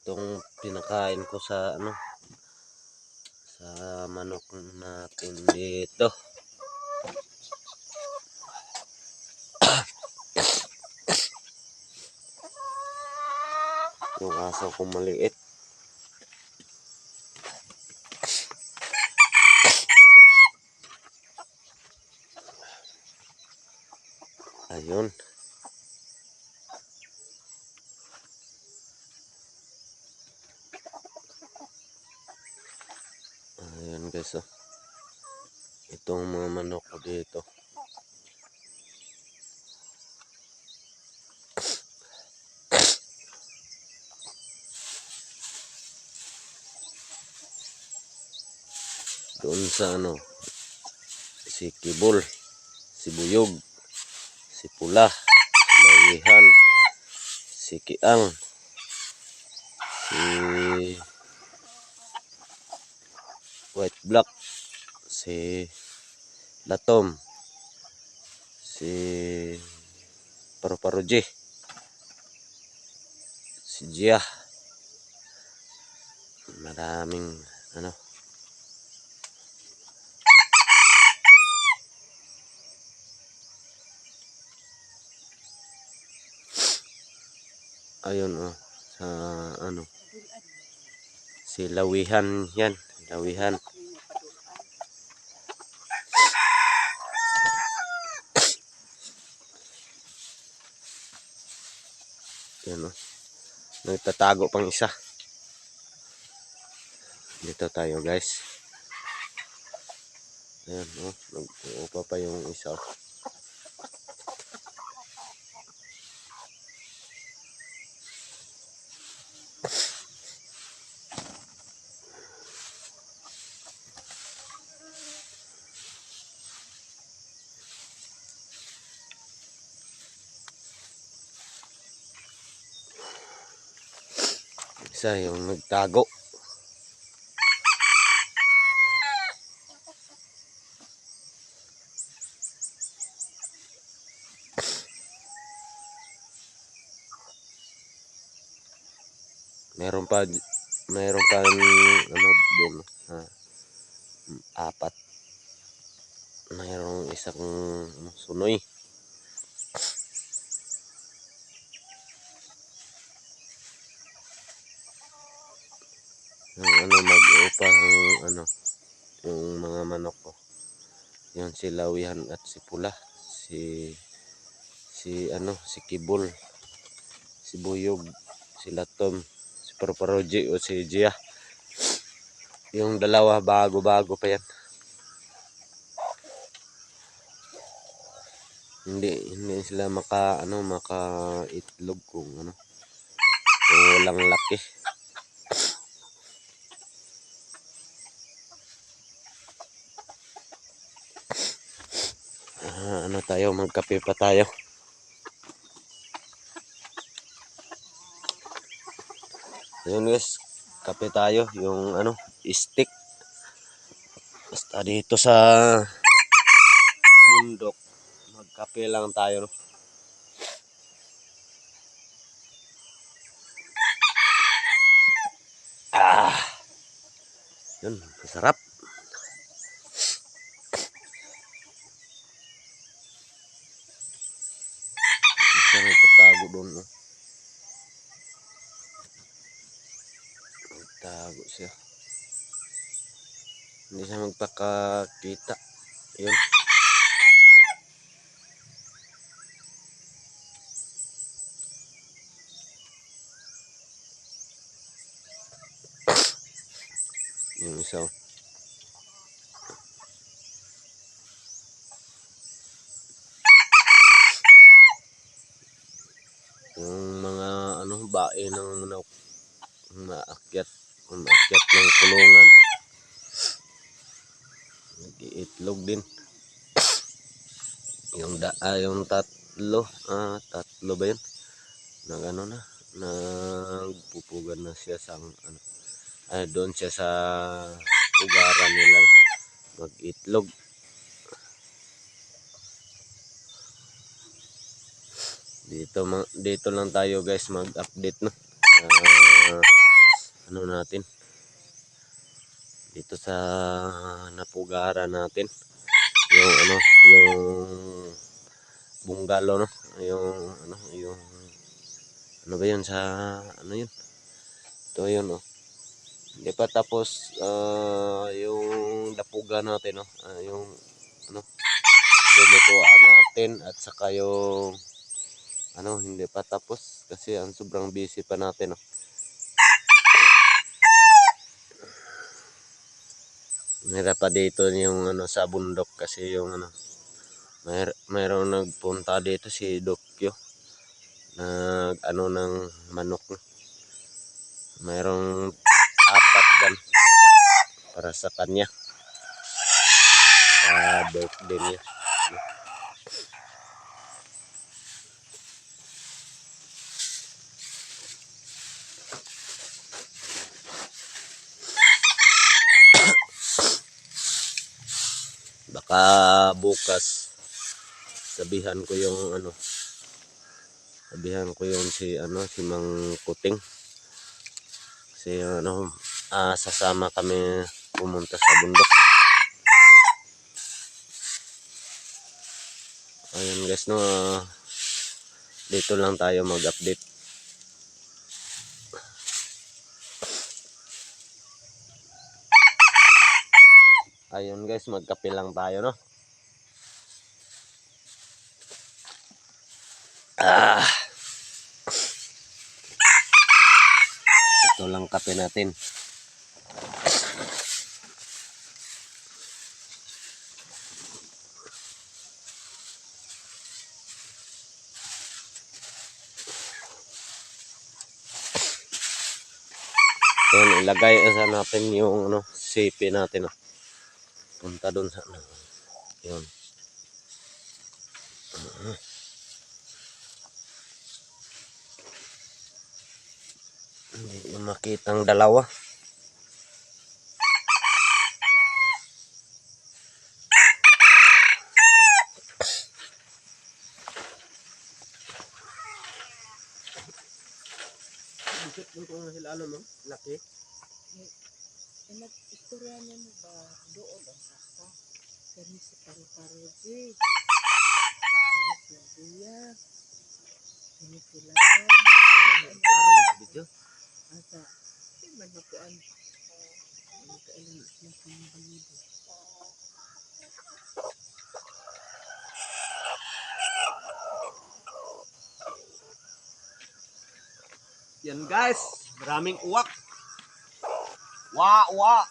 itong pinakain ko sa ano sa manok natin dito. Yung aso ko maliit. Ayun Ayan guys oh. Itong mga manok ko dito. Doon sa ano, si Kibol, si Buyog, si Pula, si Lawihan, si Kiang, si white black si latom si paru-paruji si Gia. Maraming ano. Ayun oh sa ano. Si lawihan yan lawihan Yan o. Nagtatago pang isa. Dito tayo guys. Ayan o. Nag-uupa pa yung isa. oh. Isa yung nagtago. Meron pa meron pa ano doon ha, apat. Mayroong isang sunoy. yung ano mag-upa yung ano yung mga manok ko. Yun si Lawihan at si Pula si si ano si Kibol si Buyog si Latom si Parparoji o si Gia. Yung dalawa bago-bago pa yan. Hindi hindi sila maka ano maka itlog kung ano. Kung walang laki Ano tayo, magkape pa tayo. Ayun guys, kape tayo, yung ano, stick. Basta dito sa bundok, magkape lang tayo. No? Ah, yun, masarap. Isa nagtatago doon. No? Nagtago siya. Hindi siya magpakakita. Yun. Yung isa. oh. yung mga ano bae ng manok maakyat ng kulungan. Nag-iitlog din. Yung da ah, yung tatlo ah tatlo ba yun? Nag ano na nagpupugan na siya sa ano ah, doon siya sa ugaran nila. Mag-itlog. Dito dito lang tayo guys mag-update no? Ah, natin. Dito sa napugara natin. Yung ano, yung bungalow no, yung ano, yung ano ba yun sa ano yun? Ito yun oh. Hindi pa tapos ah, yung dapuga natin no, ah, yung ano, lulutuan natin at saka yung ano, hindi pa tapos kasi ang sobrang busy pa natin no. Meron pa dito yung ano sa bundok kasi yung ano may mayroong nagpunta dito si Dokyo nag ano ng manok no. Mayroong apat gan para sa kanya sa birthday niya. Baka bukas sabihan ko yung ano sabihan ko yung si ano si Mang Kuting. Kasi ano ah, sasama kami pumunta sa bundok. Ayun guys no ah, dito lang tayo mag update ayun guys magkape lang tayo no ah ito lang kape natin Yun, ilagay sa natin yung ano, sipi natin. Oh. Punta doon sa ano. Yun. Mhm. Hindi ko makitang dalawa. Bukit mo kung sila ano mo, laki. Nag-istorya niya mo ba doon ang saka? Kani si Paro-Paro G. Kani si Buya. Kani si Lakan. Klaro mo sa video. Asa, di man nakuan. Ang kailan siya pambalido. Yan guys, maraming uwak. Wa, wa.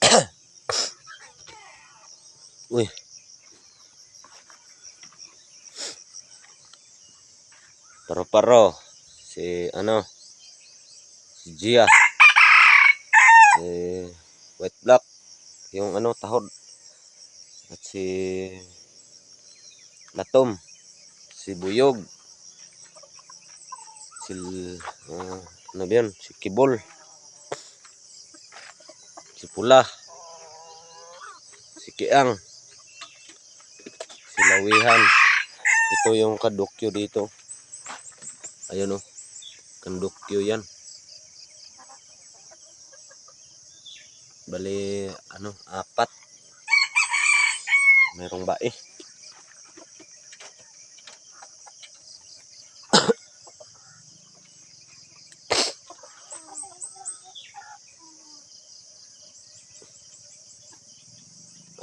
Uy. Paro-paro. Si ano? Si Gia. Si White Black. Yung ano, tahod. At si Latom. Si Buyog. Si ah, ano ba yun? Si Kibol. Si Pula. Si Kiang. Si Lawihan. Ito yung kadukyo dito. Ayun o. Kandukyo yan. Bali, ano, apat. Merong bae.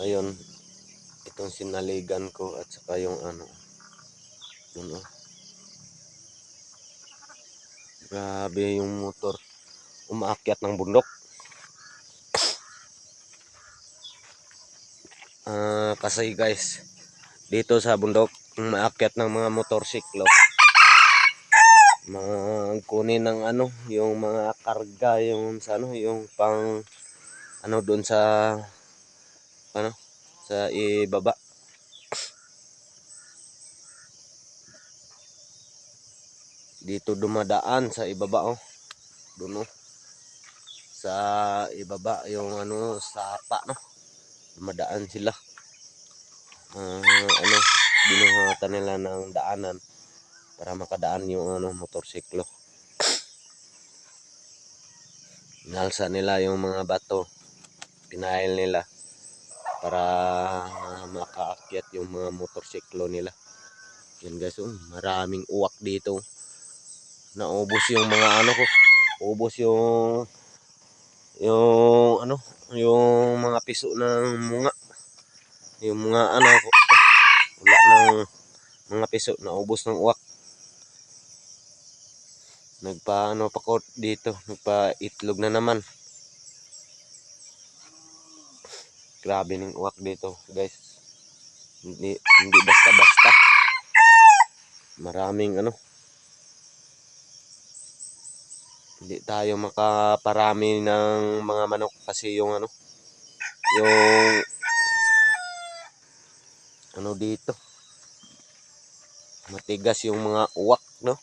Ayun. Itong sinaligan ko at saka yung ano. Yun o. Grabe yung motor. Umaakyat ng bundok. Ah, kasi guys, dito sa bundok, umaakyat ng mga motorsiklo. Magkunin ng ano, yung mga karga, yung sa ano, yung pang ano doon sa ano, sa ibaba. Dito dumadaan sa ibaba oh. Doon oh. Sa ibaba yung ano sapa no. Dumadaan sila. Ah, ano, binuhatan nila ng daanan para makadaan yung ano motorsiklo. Inalsa nila yung mga bato. Pinail nila para makaakyat yung mga motorsiklo nila. Yan guys, oh, maraming uwak dito. Naubos yung mga ano ko. Ubos yung yung ano, yung mga piso ng mga yung mga ano ko. Wala ng mga piso, naubos ng uwak. Nagpa ano pa ko dito, nagpa itlog na naman. Grabe ng uwak dito, guys. Hindi hindi basta-basta. Maraming ano. Hindi tayo makaparami ng mga manok kasi yung ano yung ano dito matigas yung mga uwak no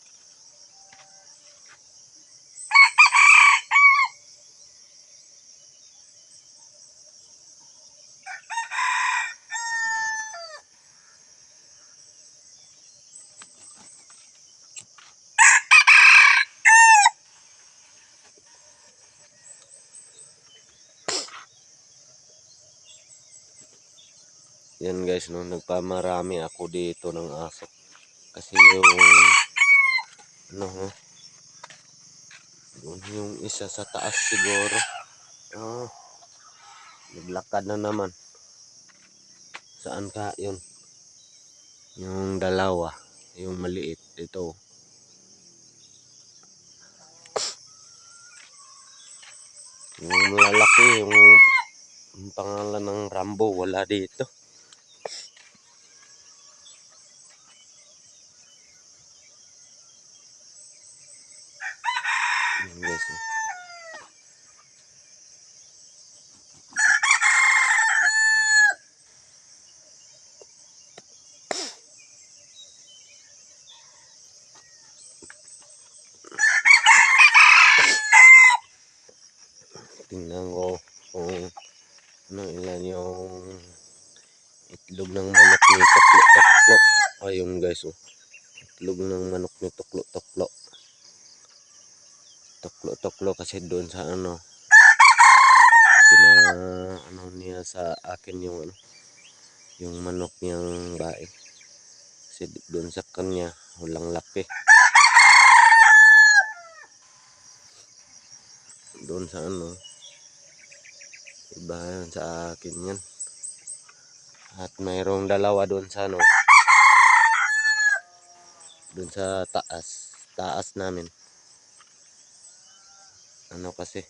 Yan guys, no, nagpamarami ako dito ng aso. Kasi yung ano, no, yun yung isa sa taas siguro. Ah, naglakad na naman. Saan ka yun? Yung dalawa, yung maliit, ito. Yung lalaki, yung, yung pangalan ng Rambo, wala dito. Yun guys, oh. Tingnan ko kung ano ilan yung itlog ng manok ni Toklo Toklo. Ayun guys, oh. Itlog ng manok ni Toklo Toklo. Toklo Toklo kasi doon sa ano pina ano niya sa akin yung ano yung manok niyang bae. Kasi doon sa kanya walang laki. Doon sa ano iba sa akin yan. At mayroong dalawa doon sa ano doon sa taas taas namin ano kasi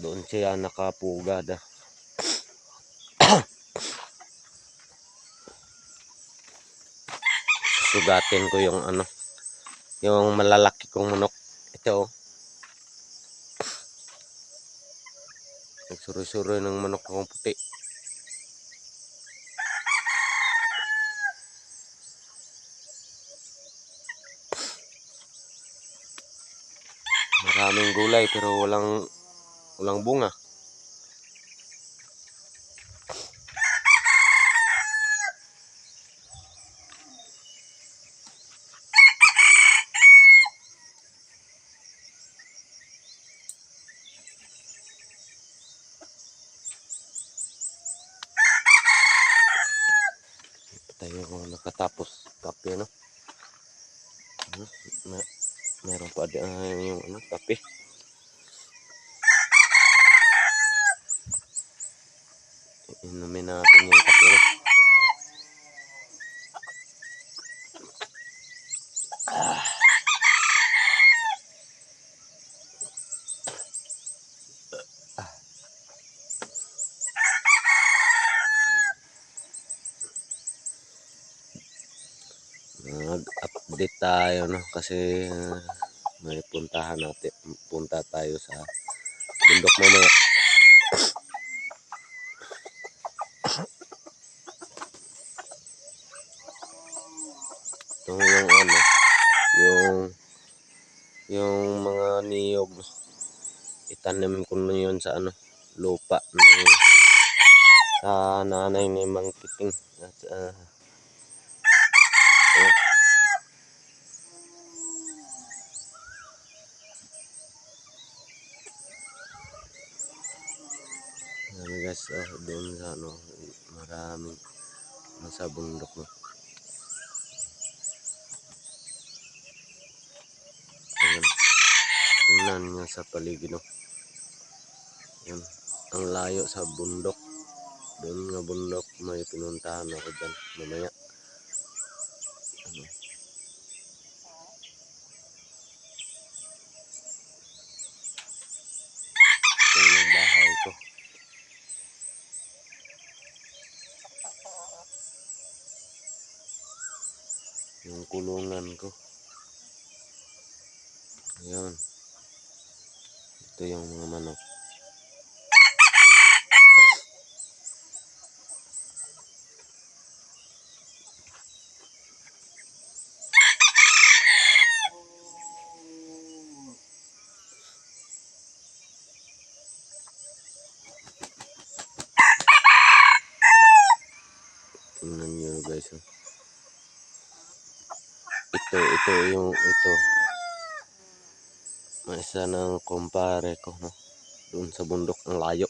doon siya nakapugad ah. sugatin ko yung ano yung malalaki kong manok. Ito oh. Nagsuroy-suroy ng manok kong puti maraming gulay pero walang walang bunga. Tayo nakatapos. Kape no? Ano, na, meron pa di ah, yung ano kape inumin natin yung kape no? Nag-update tayo no? Kasi ah, may puntahan natin punta tayo sa bundok mamaya. Ito yung ano yung yung mga niyog. Itanim ko na yun sa ano lupa ni sa nanay ni Mang Kiting. At ah, oh, guys, oh, doon sa ano, maraming nasa bundok no. Ayan. Tingnan nyo sa paligid no. Ayan. Ang layo sa bundok. Doon nga bundok may pinuntahan ako dyan mamaya. Ano. Ito yung bahay ko. Yung kulungan ko. Ayan. Ito yung mga manok. Tingnan nyo guys. oh. Ito, ito yung ito. May isa ng kumpare ko, no? Doon sa bundok, ang layo.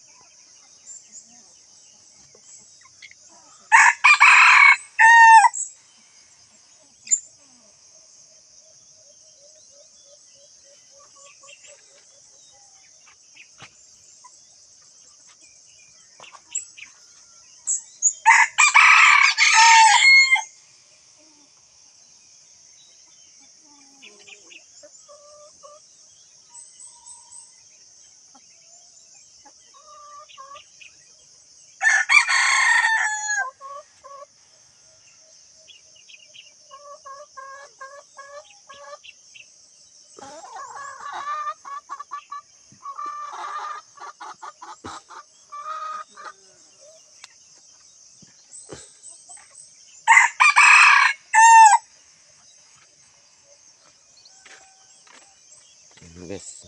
Ayan, guys,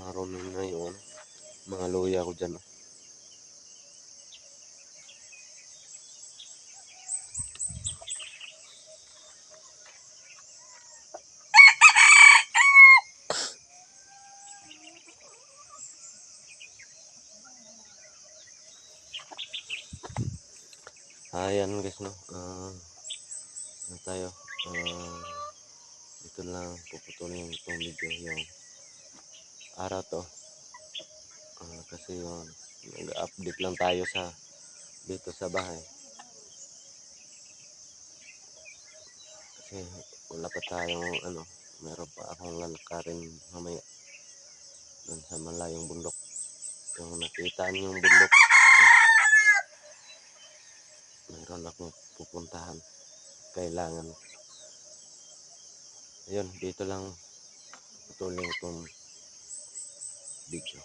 marunong na yung mga luya ko dyan. oh. Ayan guys, no. Ano tayo? Ah, ito lang puputulin itong video yung araw to. Ah, kasi yung nag-update lang tayo sa dito sa bahay. Kasi wala pa tayong ano, meron pa akong lalakarin mamaya doon sa malayong bundok. Yung nakita niyo yung bundok, meron akong pupuntahan. Kailangan. Ayun, dito lang putulin itong Beijo.